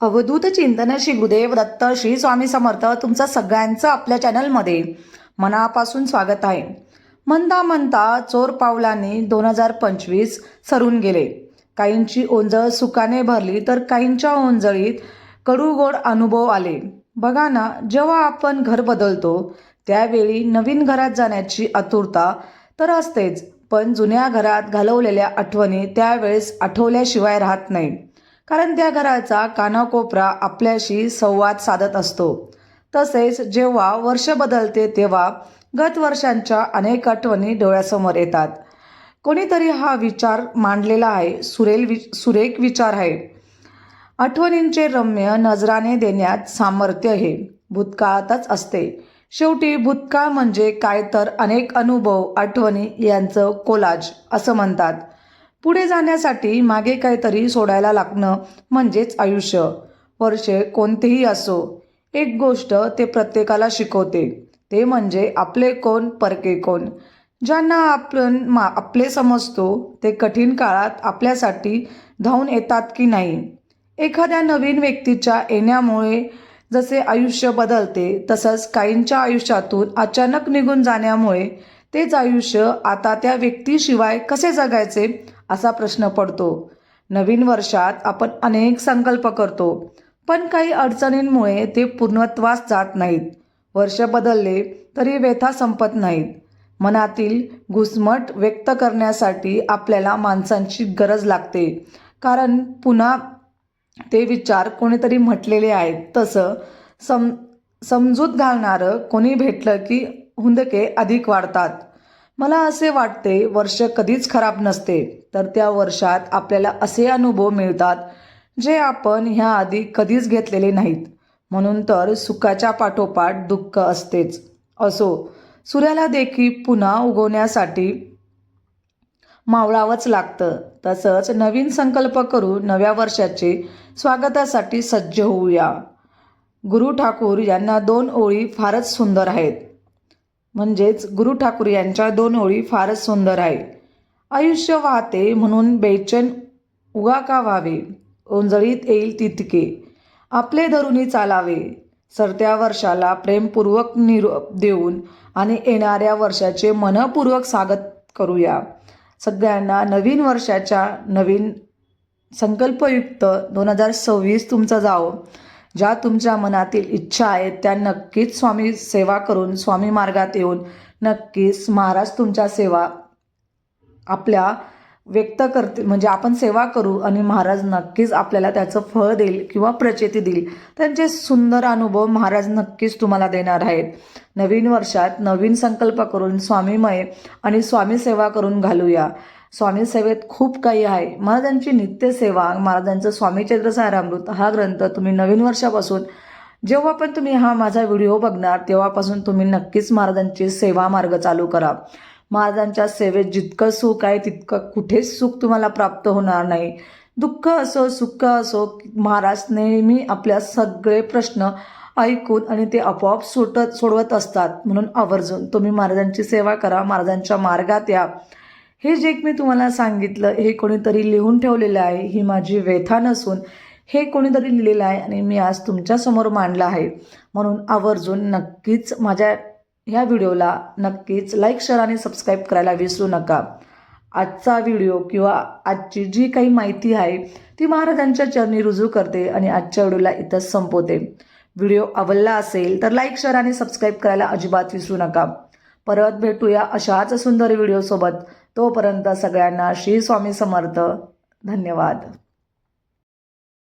अवधूत चिंतन श्री गुरुदेव दत्त श्री स्वामी समर्थ तुमचं सगळ्यांचं आपल्या चॅनलमध्ये मनापासून स्वागत आहे. म्हणता म्हणता चोर पावलांनी दोन हजार पंचवीस सरून गेले. काहींची ओंजळ सुखाने भरली तर काहींच्या ओंजळीत कडूगोड अनुभव आले. बघा ना जेव्हा आपण घर बदलतो त्यावेळी नवीन घरात जाण्याची आतुरता तर असतेच पण जुन्या घरात घालवलेल्या आठवणी त्यावेळेस आठवल्याशिवाय राहत नाही कारण त्या घराचा कानाकोपरा आपल्याशी संवाद साधत असतो. तसेच जेव्हा वर्ष बदलते तेव्हा गत वर्षांच्या अनेक आठवणी डोळ्यासमोर येतात. कोणीतरी हा विचार मांडलेला आहे सुरेल वि सुरेख विचार आहे. आठवणींचे रम्य नजराने देण्यात सामर्थ्य हे भूतकाळातच असते. शेवटी भूतकाळ म्हणजे काय तर अनेक अनुभव आठवणी यांचं कोलाज असं म्हणतात. पुढे जाण्यासाठी मागे काहीतरी सोडायला लागणं म्हणजेच आयुष्य. वर्षे कोणतेही असो एक गोष्ट ते प्रत्येकाला शिकवते. ते म्हणजे आपले कोण परके कोण. ज्यांना आपण मा आपले समजतो ते कठीण काळात आपल्यासाठी धावून येतात की नाही. एखाद्या नवीन व्यक्तीच्या येण्यामुळे जसे आयुष्य बदलते तसंच काहींच्या आयुष्यातून अचानक निघून जाण्यामुळे तेच आयुष्य आता त्या व्यक्तीशिवाय कसे जगायचे? असा प्रश्न पडतो. नवीन वर्षात आपण अनेक संकल्प करतो पण काही अडचणींमुळे ते पूर्णत्वास जात नाहीत. वर्ष बदलले तरी व्यथा संपत नाहीत. मनातील घुसमट व्यक्त करण्यासाठी आपल्याला माणसांची गरज लागते. कारण पुन्हा ते विचार कोणीतरी म्हटलेले आहेत. तसं सम समजूत घालणारं कोणी भेटलं की हुंदके अधिक वाढतात. मला असे वाटते वर्ष कधीच खराब नसते तर त्या वर्षात आपल्याला असे अनुभव मिळतात जे आपण ह्या आधी कधीच घेतलेले नाहीत. म्हणून तर सुखाच्या पाठोपाठ दुःख असतेच. असो सूर्याला देखील पुन्हा उगवण्यासाठी मावळावंच लागतं. तसंच नवीन संकल्प करून नव्या वर्षाचे स्वागतासाठी सज्ज होऊया. गुरु ठाकूर यांना दोन ओळी फारच सुंदर आहेत. म्हणजेच गुरु ठाकूर यांच्या दोन ओळी फारच सुंदर आहे आयुष्य वाहते म्हणून बेचैन उगा का व्हावे ओंजळीत येईल तितके. आपले धरुणी चालावे सरत्या वर्षाला प्रेमपूर्वक निरोप देऊन आणि येणाऱ्या वर्षाचे मनपूर्वक स्वागत करूया. सगळ्यांना नवीन वर्षाच्या नवीन संकल्पयुक्त दोन हजार सव्वीस तुमचं जावं. ज्या तुमच्या मनातील इच्छा आहेत त्या नक्कीच स्वामी सेवा करून स्वामी मार्गात येऊन नक्कीच महाराज तुमच्या सेवा आपल्या व्यक्त करते म्हणजे आपण सेवा करू आणि महाराज नक्कीच आपल्याला त्याचं फळ देईल किंवा प्रचिती देईल. त्यांचे सुंदर अनुभव महाराज नक्कीच तुम्हाला देणार आहेत. नवीन वर्षात नवीन संकल्प करून स्वामीमय आणि स्वामी सेवा करून घालूया. स्वामी सेवेत खूप काही आहे. महाराजांची नित्यसेवा महाराजांचं स्वामी चरित्रसारामृत हा ग्रंथ तुम्ही नवीन वर्षापासून जेव्हा पण तुम्ही हा माझा व्हिडिओ बघणार तेव्हापासून तुम्ही नक्कीच महाराजांची सेवा मार्ग चालू करा. महाराजांच्या सेवेत जितकं सुख आहे तितकं कुठेच सुख तुम्हाला प्राप्त होणार नाही. दुःख असो सुख असो महाराज नेहमी आपल्या सगळे प्रश्न ऐकून आणि ते आपोआप सुटत सोडवत असतात. म्हणून आवर्जून तुम्ही महाराजांची सेवा करा महाराजांच्या मार्गात या. हे जे मी तुम्हाला सांगितलं हे कोणीतरी लिहून ठेवलेलं आहे ही माझी व्यथा नसून हे कोणीतरी लिहिलेलं आहे आणि मी आज तुमच्यासमोर मांडलं आहे. म्हणून आवर्जून नक्कीच माझ्या ह्या व्हिडिओला नक्कीच लाईक शेअर आणि सबस्क्राईब करायला विसरू नका. आजचा व्हिडिओ किंवा आजची जी काही माहिती आहे ती महाराजांच्या चरणी रुजू करते आणि आजच्या व्हिडिओला इथंच संपवते. व्हिडिओ आवडला असेल तर लाईक शेअर आणि सबस्क्राईब करायला अजिबात विसरू नका. परत भेटूया अशाच सुंदर व्हिडिओसोबत तोपर्यंत सगळ्यांना श्री स्वामी समर्थ. धन्यवाद.